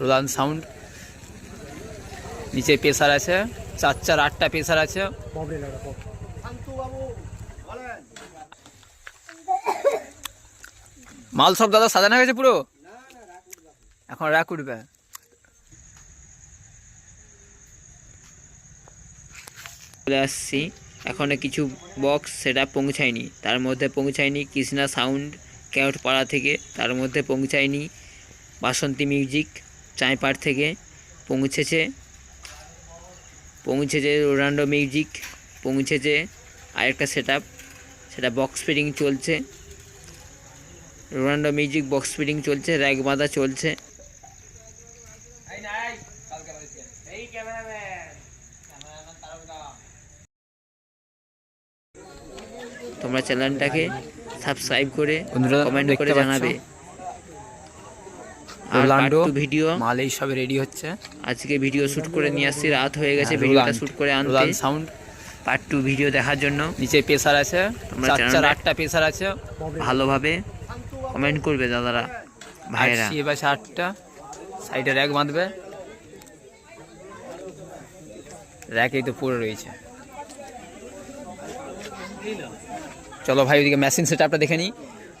রোলান sound. নিচে pressure আছে, চার চার আটটা প্রেসার আছে। মাল সব দাদা সাজানো হয়েছে পুরো? এখন রাখ উঠবে। আসছি। এখনও কিছু বক্স সেটা পৌঁছায়নি। তার মধ্যে পৌঁছায়নি কৃষ্ণা সাউন্ড ক্যাউট পাড়া থেকে। তার মধ্যে পৌঁছায়নি বাসন্তী মিউজিক চাঁইপাড় থেকে পৌঁছেছে। পৌঁছেছে রোনাল্ডো মিউজিক পৌঁছেছে আরেকটা সেট আপ সেটা বক্স ফিটিং চলছে। রোনাল্ডো মিউজিক বক্স ফিটিং চলছে র্যাক বাঁধা চলছে। তোমরা চ্যানেলটাকে সাবস্ক্রাইব করে কমেন্ট করে? জানাবে। টু ভিডিও মাল এই সবে রেডি হচ্ছে। আজকে ভিডিও শুট করে নিয়ে আসছি রাত হয়ে গেছে হ্যাঁ, ভিডিওটা রোলান- শুট করে আনতে। সাউন্ড পার্ট টু ভিডিও দেখার জন্য। নিচে প্রেসার আছে চার আটটা প্রেসার আছে। ভালোভাবে কমেন্ট করবে দাদারা ভাইরা এবার আটটা। সাইডে র্যাক বাঁধবে। র্যাকেই তো পড়ে রয়েছে। চলো ভাই ওইদিকে মেশিন সেট আপটা দেখে নিই।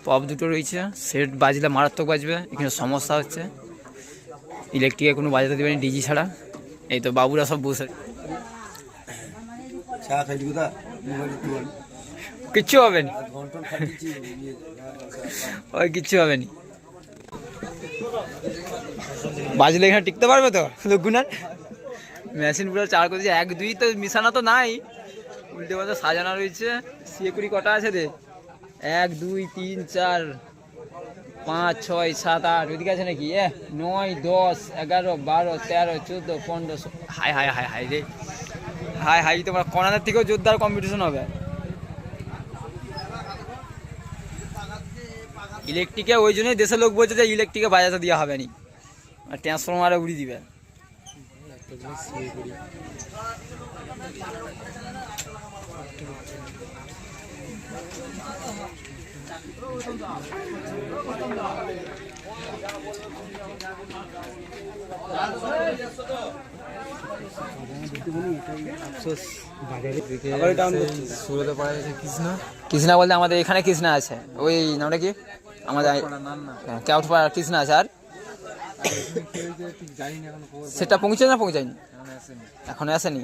পপ দুটো রয়েছে সেট বাজলে মারাত্মক বাজবে এখানে সমস্যা হচ্ছে। ইলেকট্রিকে কোনো বাজাতে দেবে না ডিজি ছাড়া এই তো বাবুরা সব বসে। কিচ্ছু হবে না। ওই কিচ্ছু হবে না। বাজলে এখানে টিকতে পারবে তো লোকগুনার? মেশিন পুরো চার করে দিয়েছে। এক দুই তো মিশানো তো নাই। উল্টে পাল্টে সাজানো রয়েছে সিয়ে কুড়ি কটা আছে রে? এক, দুই, তিন, চার, পাঁচ, ছয়, সাত, আট, ওইদিকে আছে নাকি? এ নয়, দশ, এগারো, বারো, তেরো, চোদ্দ, পনেরো। হাই হাই হাই হাই রে। হাই হাই তোমার কনাদের থেকেও জোরদার কম্পিটিশন হবে। ইলেকট্রিকে ওই জন্যই দেশের লোক বলছে যে ইলেকট্রিকে বাজাতে দেওয়া হবে না। আর ট্রান্সফরমারে উড়ি দিবে। কৃষ্ণা। কৃষ্ণা বলতে আমাদের এখানে কৃষ্ণা আছে। ওই নামটা কি? আমাদের কেউট পাড়া কৃষ্ণা আছে আর। সেটা পৌঁছে না পৌঁছায়নি এখনও আসেনি?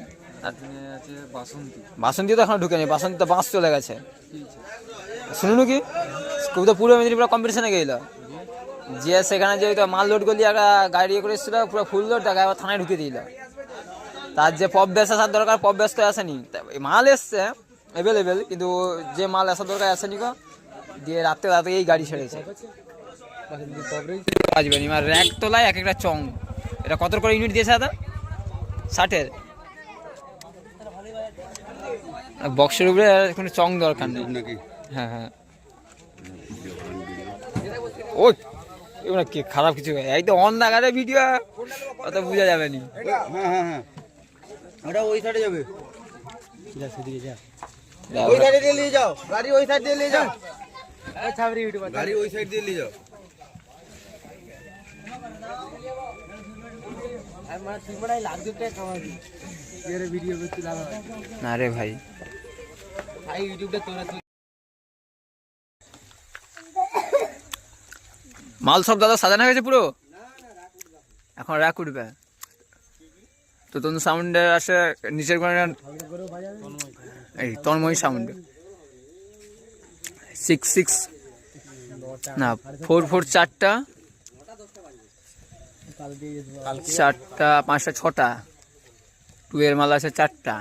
বাসন্তী। তো এখনও ঢুকেনি, বাসন্তী তো বাঁশ চলে গেছে। শুনুন কি? খুব তো পূর্ব মেদিনীপুর কম্পিটিশনে গেল যে সেখানে যে মাল লোড করলি একটা গাড়ি ইয়ে করে এসেছিল, পুরো ফুল লোড তাকে আবার থানায় ঢুকে দিল। তার যে পপ ব্যাস আসার দরকার, পপ ব্যাস তো আসেনি। মাল এসছে অ্যাভেলেবেল কিন্তু যে মাল আসার দরকার আসেনি গো, দিয়ে রাত্রে রাতে এই গাড়ি ছেড়েছে। বাজবে না এবার র্যাক তোলায় এক একটা চং। এটা কত করে ইউনিট দিয়েছে দাদা? ষাটের। বক্সের উপরে আর কোনো চং দরকার নেই। নাকি? হ্যাঁ হ্যাঁ। ওই এবার কি খারাপ কিছু? এই তো অন দেখারে ভিডিও অত বোঝা যাবে নি। হ্যাঁ হ্যাঁ হ্যাঁ। ওটা ওই সাইডে যাবে। ওই সাইডে দিয়ে নিয়ে যাও। গাড়ি ওই সাইড দিয়ে নিয়ে যাও। গাড়ি ওই সাইড দিয়ে নিয়ে যাও। না রে ভাই। মাল সব দাদা সাজানো হয়েছে পুরো? এখন রাখ উঠবে। তো তখন সাউন্ডে আসে নিচের এই তন্ময় সাউন্ড সিক্স সিক্স না ফোর ফোর চারটা। চারটা পাঁচটা ছটা। টু এর মাল আছে চারটা।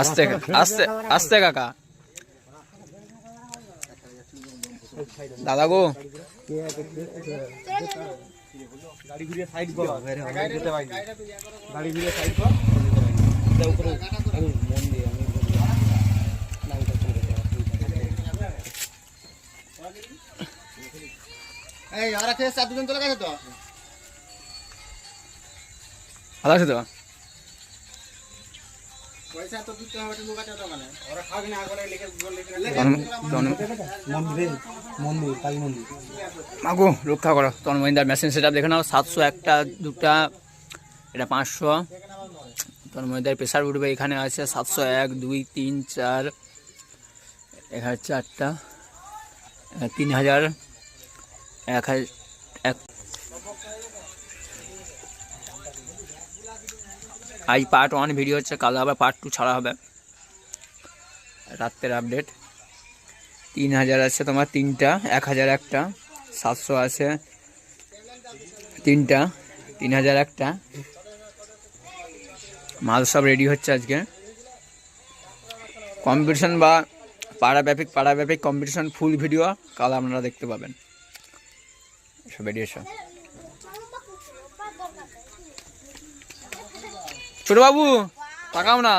আস্তে আস্তে আস্তে কাকা। দাদা গো। গাড়ি ঘুরিয়ে সাইড কর। গাড়ি ঘুরিয়ে সাইড কর। উপরে আমি মন দিয়ে আমি এই আর আছে সাত দুজন চলে গেছে তো? ভালো আছে তো? মন্দিরে মন্দির কালী মন্দির। মাগো রক্ষা করো। তন্মহিন্দার মেশিন সেট দেখে নাও সাতশো একটা দুটা এটা পাঁচশো। তন্মহিন্দার প্রেশার উঠবে এখানে আছে সাতশো এক দুই তিন চার এখানে চারটা তিন হাজার। এক এক আজ পার্ট ওয়ান ভিডিও হচ্ছে, কাল আবার পার্ট টু ছাড়া হবে। রাত্রের আপডেট তিন হাজার আছে তোমার তিনটা, এক হাজার একটা, সাতশো আছে তিনটা, তিন হাজার একটা। মাল সব রেডি হচ্ছে আজকে। কম্পিটিশন বা পাড়াব্যাপিক পাড়াব্যাপিক কম্পিটিশন ফুল ভিডিও কাল আপনারা দেখতে পাবেন। এসব রেডি এসো ছোটবাবু তাকাও না।